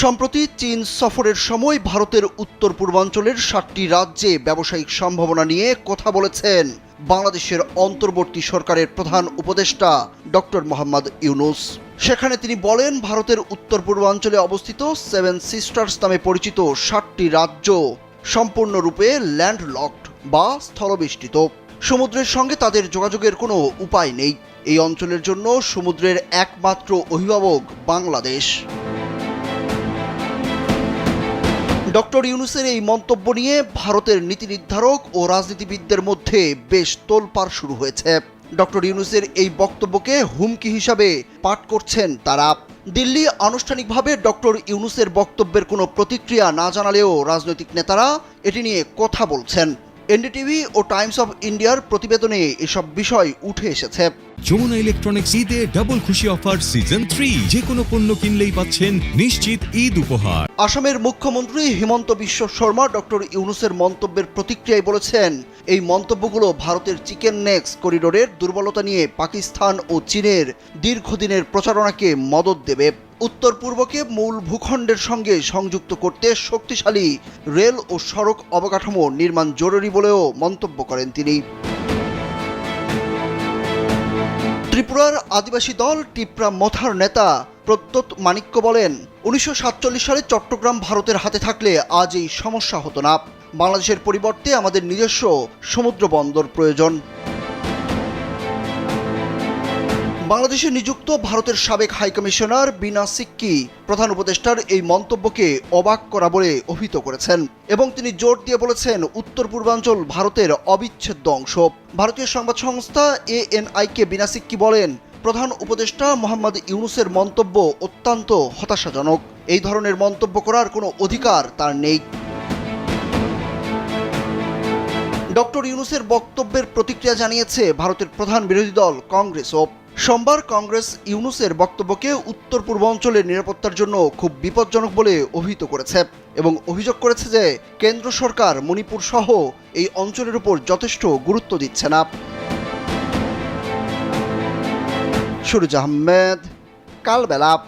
সম্প্রতি চীন সফরের সময় ভারতের উত্তর পূর্বাঞ্চলের সাতটি রাজ্যে ব্যবসায়িক সম্ভাবনা নিয়ে কথা বলেছেন বাংলাদেশের অন্তর্বর্তী সরকারের প্রধান উপদেষ্টা ডক্টর মোহাম্মদ ইউনুস। সেখানে তিনি বলেন, ভারতের উত্তর পূর্বাঞ্চলে অবস্থিত সেভেন সিস্টার্স নামে পরিচিত সাতটি রাজ্য সম্পূর্ণরূপে ল্যান্ডলকড বা স্থলবেষ্টিত। সমুদ্রের সঙ্গে তাদের যোগাযোগের কোনো উপায় নেই। এই অঞ্চলের জন্য সমুদ্রের একমাত্র অভিভাবক বাংলাদেশ। ডক্টর ইউনুসের এই মন্তব্য নিয়ে ভারতের নীতি নির্ধারক ও রাজনীতিবিদদের মধ্যে বেশ তোলপাড় শুরু হয়েছে। ডক্টর ইউনুসের এই বক্তব্যকে হুমকি হিসাবে পাঠ করছেন তারা। দিল্লি আনুষ্ঠানিকভাবে ডক্টর ইউনুসের বক্তব্যের কোনো প্রতিক্রিয়া না জানালেও রাজনৈতিক নেতারা এটি নিয়ে কথা বলছেন। এনডিটিভি ও টাইমস অফ ইন্ডিয়ার প্রতিবেদনে এসব বিষয় উঠে এসেছে। যমুনা ইলেকট্রনিক্স ঈদে ডাবল খুশি অফার সিজন থ্রি যে কোনো পণ্য কিনলেই পাচ্ছেন নিশ্চিত ঈদ উপহার। আসামের মুখ্যমন্ত্রী হিমন্ত বিশ্ব শর্মা ডক্টর ইউনুসের মন্তব্যের প্রতিক্রিয়ায় বলেছেন এই মন্তব্যগুলো ভারতের চিকেন নেক্স করিডোরের দুর্বলতা নিয়ে পাকিস্তান ও চীনের দীর্ঘদিনের প্রচারণাকে মদত দেবে। উত্তর পূর্বকে মূল ভূখণ্ডের সঙ্গে সংযুক্ত করতে শক্তিশালী রেল ও সড়ক অবকাঠামো নির্মাণ জরুরি বলেও মন্তব্য করেন তিনি। ত্রিপুরার আদিবাসী দল টিপ্রা মথার নেতা প্রত্যুত মাণিক্য বলেন, উনিশশো সাতচল্লিশ সালে চট্টগ্রাম ভারতের হাতে থাকলে আজ এই সমস্যা হতো না। বাংলাদেশের পরিবর্তে আমাদের নিজস্ব সমুদ্র বন্দর প্রয়োজন। বাংলাদেশে নিযুক্ত ভারতের সাবেক হাইকমিশনার বিনা সিক্কি প্রধান উপদেষ্টার এই মন্তব্যকে অবাক করা বলে অভিহিত করেছেন এবং তিনি জোর দিয়ে বলেছেন, উত্তর পূর্বাঞ্চল ভারতের অবিচ্ছেদ্য অংশ। ভারতীয় সংবাদ সংস্থা এএনআইকে বিনা সিক্কি বলেন, প্রধান উপদেষ্টা মোহাম্মদ ইউনুসের মন্তব্য অত্যন্ত হতাশাজনক। এই ধরনের মন্তব্য করার কোনো অধিকার তার নেই। ডক্টর ইউনুসের বক্তব্যের প্রতিক্রিয়া জানিয়েছে ভারতের প্রধান বিরোধী দল কংগ্রেসও। সোমবার কংগ্রেস ইউনুসের বক্তব্যকে উত্তর পূর্বাঞ্চলের নিরাপত্তার জন্য খুব বিপজ্জনক বলে অভিহিত করেছে এবং অভিযোগ করেছে যে কেন্দ্র সরকার, মণিপুর সহ এই অঞ্চলের উপর যথেষ্ট গুরুত্ব দিচ্ছে না। সুরজ আহমেদ, কালবেলা।